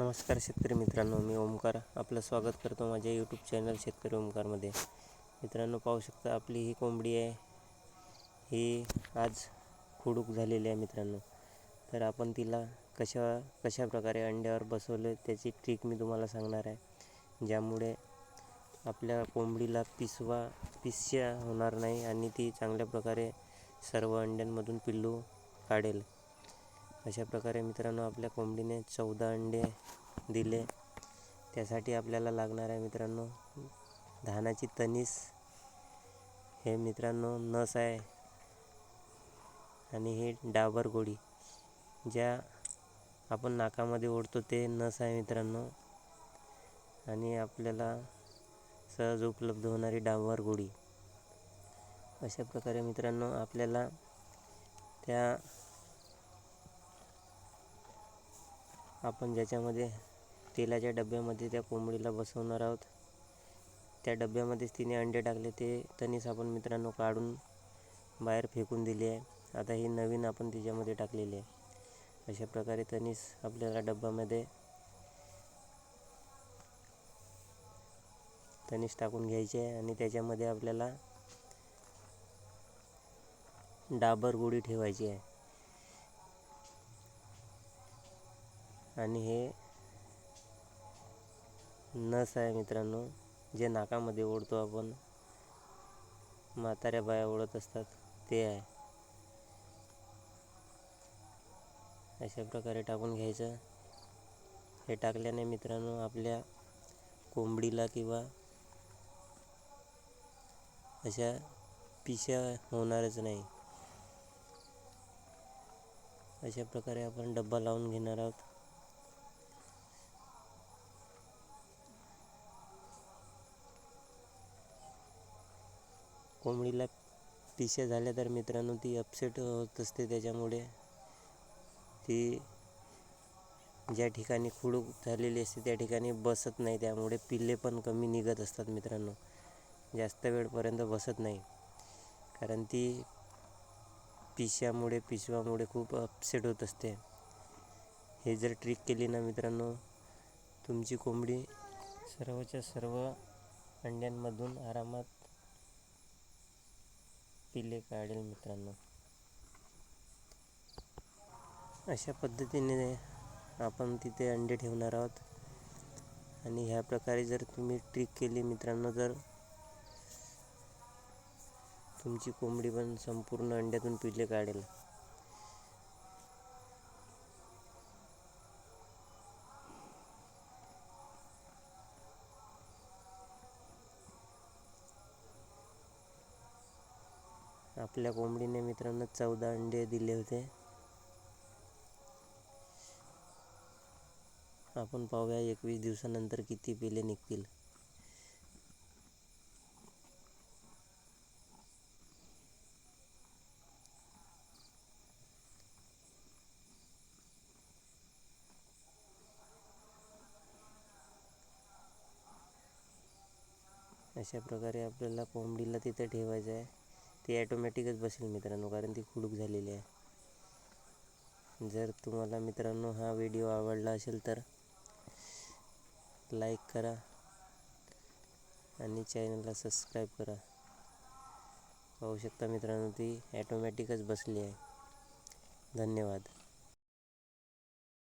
नमस्कार शेतकरी मित्रांनो मी ओमकार आपलं स्वागत करतो माझ्या यूट्यूब चॅनल शेतकरी ओमकारमध्ये. मित्रांनो पाहू शकता आपली ही कोंबडी आहे. ही आज खुडूक झालेली आहे मित्रांनो. तर आपण तिला कशा कशा प्रकारे अंड्यावर बसवलं त्याची ट्रिक मी तुम्हाला सांगणार आहे. ज्यामुळे आपल्या कोंबडीला पिसवा पिस्या होणार नाही आणि ती चांगल्या प्रकारे सर्व अंड्यांमधून पिल्लू काढेल. अशा प्रकारे मित्रांनो आपल्या कोंबडीने चौदा अंडे दिले. त्यासाठी आपल्याला लागणार आहे मित्रांनो धानाची तनीस. हे मित्रांनो नस आहे. आणि हे डाबर गोळी ज्या आपण नाकामध्ये ओढतो ते नस आहे मित्रांनो. आणि आपल्याला सहज उपलब्ध होणारी डांबर गोळी अशा प्रकारे मित्रांनो आपल्याला त्या आपण ज्याच्यामध्ये तेलाच्या डब्यामध्ये त्या कोंबडीला बसवणार आहोत. त्या डब्यामध्येच तिने अंडे टाकले ते तनीस आपण मित्रांनो काढून बाहेर फेकून दिली आहे. आता ही नवीन आपण तिच्यामध्ये टाकलेली आहे. अशा प्रकारे तनीस आपल्याला डब्यामध्ये तनीस टाकून घ्यायचे आहे आणि त्याच्यामध्ये आपल्याला डाबर गोळी ठेवायची आहे. आणि हे नस आहे मित्रांनो जे नाकामध्ये ओढतो आपण म्हाताऱ्या बाया ओढत असतात ते आहे. अशा प्रकारे टाकून घ्यायचं. हे टाकल्याने मित्रांनो आपल्या कोंबडीला किंवा अशा पिशा होणारच नाही. अशा प्रकारे आपण डब्बा लावून घेणार आहोत. कोंबडीला पिशा झाल्या तर मित्रांनो ती अपसेट होत असते त्याच्यामुळे. ती ज्या ठिकाणी खुडूक झालेली असते त्या ठिकाणी बसत नाही त्यामुळे पिल्ले पण कमी निघत असतात मित्रांनो. जास्त वेळपर्यंत बसत नाही. कारण ती पिशामुळे पिशवामुळे खूप अपसेट होत असते. हे जर ट्रिक केली ना मित्रांनो तुमची कोंबडी सर्वच्या सर्व अंड्यांमधून आरामात पिले काढेल मित्रांनो. अशा पद्धतीने आपण तिथे अंडे ठेवणार आहोत. आणि ह्या प्रकारे जर तुम्ही ट्रिक केली मित्रांनो तर तुमची कोंबडी पण संपूर्ण अंड्यातून पिल्ले काढेल. आपल्या कोंबडीने मित्रांनो चौदा अंडे दिले होते. आपण पाहूया एकवीस दिवसानंतर किती पिले निघतील. अशा प्रकारे आपल्याला कोंबडीला तिथे ठेवायचं आहे. ती ॲटोमॅटिकच बसेल मित्रांनो कारण ती खुडूक झालेली आहे. जर तुम्हाला मित्रांनो हा व्हिडिओ आवडला असेल तर लाईक करा आणि चॅनलला सबस्क्राईब करा. पाहू शकता मित्रांनो ती ॲटोमॅटिकच बसली आहे. धन्यवाद.